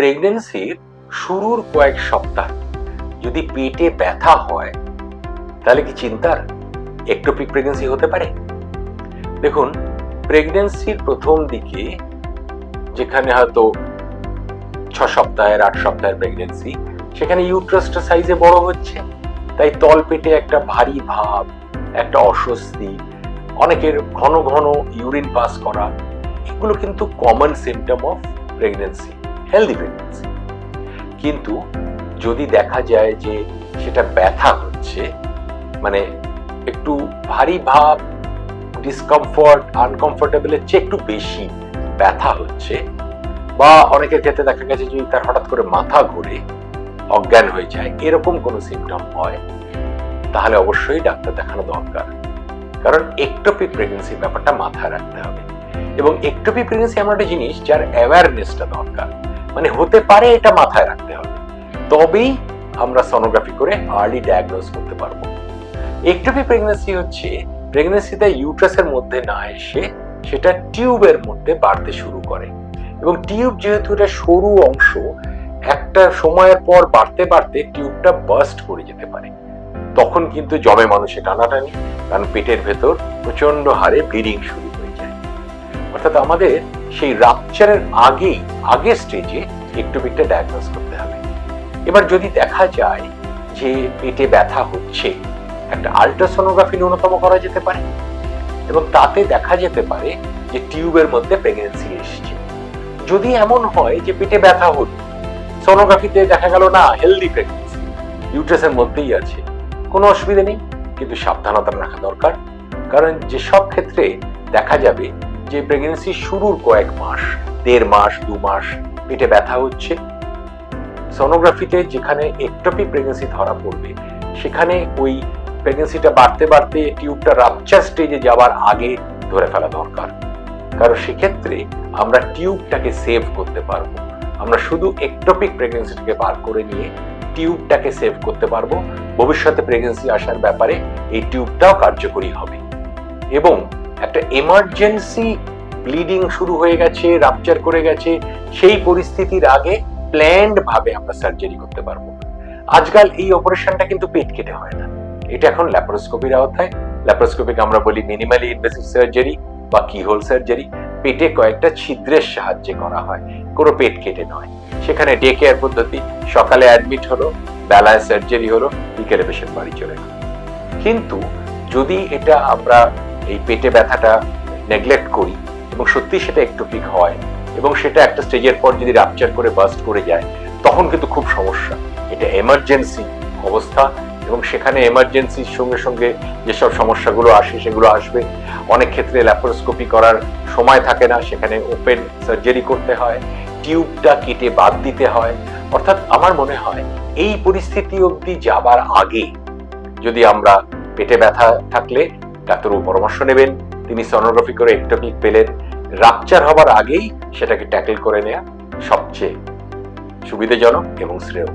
প্রেগনেন্সির শুরুর কয়েক সপ্তাহ। যদি পেটে ব্যথা হয়, তাহলে কি চিন্তার? একটোপিক প্রেগনেন্সি হতে পারে? দেখুন প্রেগনেন্সির প্রথম দিকে যেখানে হয়তো ছ সপ্তাহের, আট সপ্তাহের প্রেগনেন্সি সেখানে ইউট্রাসটা সাইজে বড় হচ্ছে। তাই তল পেটে একটা ভারী ভাব, একটা অস্বস্তি, অনেকের ঘন ঘন ইউরিন পাস করা, এগুলো কিন্তু common symptom of pregnancy healthy pregnancy কিন্তু যদি দেখা যায় যে সেটা ব্যথা হচ্ছে মানে একটু ভারী ভাব ডিসকমফর্ট আনকমফোর্টেবলের চেয়ে একটু বেশি ব্যথা হচ্ছে, বা অনেকের ক্ষেত্রে দেখা গেছে যদি তার হঠাৎ করে মাথা ঘুরে অজ্ঞান হয়ে যায়, এরকম কোনো সিমটম হয়, তাহলে অবশ্যই ডাক্তার দেখানো দরকার। কারণ একটোপিক প্রেগনেন্সি ব্যাপারটা মাথায় রাখতে হবে। এবং একটোপিক প্রেগনেন্সি এমন একটা জিনিস যার অ্যাওয়ারনেসটা দরকার। মানে হতে পারে এটা মাথায় রাখতে হবে। তবেই আমরা সোনোগ্রাফি করে আর্লি ডায়াগনোজ করতে পারব। একটোপিক প্রেগনেন্সি হচ্ছে? প্রেগনেন্সিতে ইউট্রাসের মধ্যে না এসে সেটা টিউবের মধ্যে বাড়তে শুরু করে। এবং টিউব যেহেতু এটা সরু অংশ, একটা সময়ের পর বাড়তে বাড়তে টিউবটা বাস্ট করে যেতে পারে। তখন কিন্তু জমে মানুষে টানাটানি, কারণ পেটের ভেতর প্রচণ্ড হারে ব্লিডিং শুরু হয়ে যায়। অর্থাৎ আমাদের সেই রাপচারের আগেই আগের স্টেজে একটোপিকটা ডায়াগনোজ করতে হবে। এবার যদি দেখা যায় যে পেটে ব্যথা হচ্ছে, একটা আল্ট্রাসোনোগ্রাফি ন্যূনতম করা যেতে পারে এবং তাতে দেখা যেতে পারে যে টিউবের মধ্যে প্রেগনেন্সি এসছে। যদি এমন হয় যে পেটে ব্যথা হলো সোনোগ্রাফিতে দেখা গেল না হেলদি প্রেগনেন্সি ইউট্রাসের মধ্যেই আছে, কোনো অসুবিধা নেই, কিন্তু সাবধানতা রাখা দরকার। কারণ যেসব ক্ষেত্রে দেখা যাবে যে প্রেগনেন্সি শুরুর কয়েক মাস, দেড় মাস, দু মাস পেটে ব্যথা হচ্ছে। সোনোগ্রাফিতে যেখানে একটপি প্রেগনেন্সি ধরা পড়বে, সেখানে ওই প্রেগনেন্সিটা বাড়তে বাড়তে টিউবটা রাপচার স্টেজে যাওয়ার আগে ধরে ফেলা দরকার। কারণ সেক্ষেত্রে আমরা টিউবটাকে সেভ করতে পারব। আমরা শুধু একটপিক প্রেগনেন্সিটাকে বার করে নিয়ে টিউবটাকে সেভ করতে পারব। ভবিষ্যতে প্রেগনেন্সি আসার ব্যাপারে এই টিউবটাও কার্যকরী হবে। এবং একটা এমার্জেন্সি ব্লিডিং শুরু হয়ে গেছে রাপচার করে গেছে, সেই পরিস্থিতির আগে প্ল্যান্ড ভাবে আমরা সার্জারি করতে পারব। আজকাল এই অপারেশনটা কিন্তু পেট কেটে হয় না। এটা এখন ল্যাপারোস্কোপির আওতায়। ল্যাপারোস্কোপিক আমরা বলি মিনিমালি ইনভেসিভ সার্জারি বা কিহোল সার্জারি পেটে কয়েকটা ছিদ্রের সাহায্যে করা হয়। কোনো পেট কেটে নয়। সেখানে ডে কেয়ার পদ্ধতি। সকালে অ্যাডমিট হলো, বেলায় সার্জারি হলো, বিকেলে পেশেন্ট বাড়ি চলে গেল। কিন্তু যদি এটা আমরা এই পেটে ব্যথাটা নেগলেক্ট করি এবং সত্যি সেটা একটোপিক হয় এবং সেটা একটা স্টেজের পর যদি রাপচার করে বাস্ট করে যায়, তখন কিন্তু খুব সমস্যা। এটা এমার্জেন্সি অবস্থা এবং সেখানে এমার্জেন্সির সঙ্গে সঙ্গে যেসব সমস্যাগুলো আসে, সেগুলো আসবে। অনেক ক্ষেত্রে ল্যাপারোস্কোপি করার সময় থাকে না, সেখানে ওপেন সার্জারি করতে হয় টিউবটা কেটে বাদ দিতে হয়। অর্থাৎ আমার মনে হয় এই পরিস্থিতি অবধি যাবার আগে যদি আমরা পেটে ব্যথা থাকলে ডাক্তারবাবু পরামর্শ নেবেন। তিনি সনোগ্রাফি করে একটোপিক পেলেন। রাপচার হবার আগেই সেটাকে ট্যাকেল করে নেয়া সবচেয়ে সুবিধাজনক এবং শ্রেয়।